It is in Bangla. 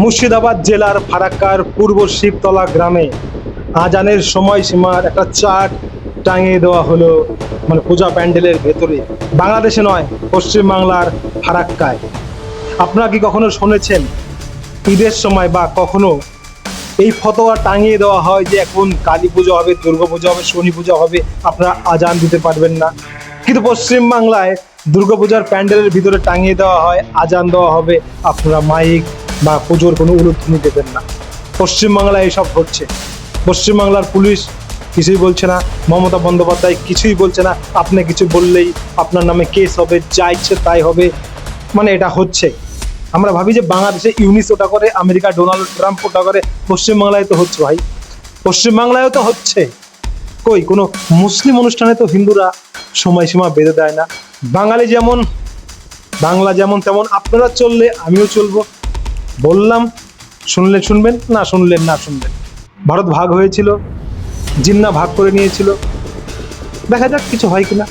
মুর্শিদাবাদ জেলার ফারাক্কার পূর্ব শিবতলা গ্রামে আজানের সময়সীমার একটা চার্ট টাঙিয়ে দেওয়া হলো মানে পূজা প্যান্ডেলের ভেতরে। বাংলাদেশে নয়, পশ্চিমবাংলার ফারাক্কায়। আপনারা কি কখনো শুনেছেন ঈদের সময় বা কখনো এই ফতোয়া টাঙিয়ে দেওয়া হয় যে এখন কালী পুজো হবে, দুর্গা পুজো হবে, শনি পুজো হবে, আপনারা আজান দিতে পারবেন না? কিন্তু পশ্চিমবাংলায় দুর্গাপূজার প্যান্ডেলের ভিতরে টাঙিয়ে দেওয়া হয়, আজান দেওয়া হবে, আপনারা মাইক বা পুজোর কোনো উলুধ্বনি দেবেন না। পশ্চিমবাংলায় এসব হচ্ছে। পশ্চিমবাংলার পুলিশ কিছুই বলছে না, মমতা বন্দ্যোপাধ্যায় কিছুই বলছে না। আপনি কিছু বললেই আপনার নামে কেস হবে, যা ইচ্ছে তাই হবে। মানে এটা হচ্ছে। আমরা ভাবি যে বাংলাদেশে ইউনিস ওটা করে, আমেরিকা ডোনাল্ড ট্রাম্প ওটা করে, পশ্চিমবাংলায় তো হচ্ছে ভাই। পশ্চিমবাংলায়ও তো হচ্ছে। কই, কোনো মুসলিম অনুষ্ঠানে তো হিন্দুরা সময়সীমা বেঁধে দেয় না। বাঙালি যেমন, বাংলা যেমন তেমন, আপনারা চললে আমিও চলবো। বললাম শুনলে শুনবেন? না, শুনলেন, না শুনবেন ভারত ভাগ হয়েছিল, জিন্না ভাগ করে নিয়েছিল। দেখা যাক কিছু হয় কিনা।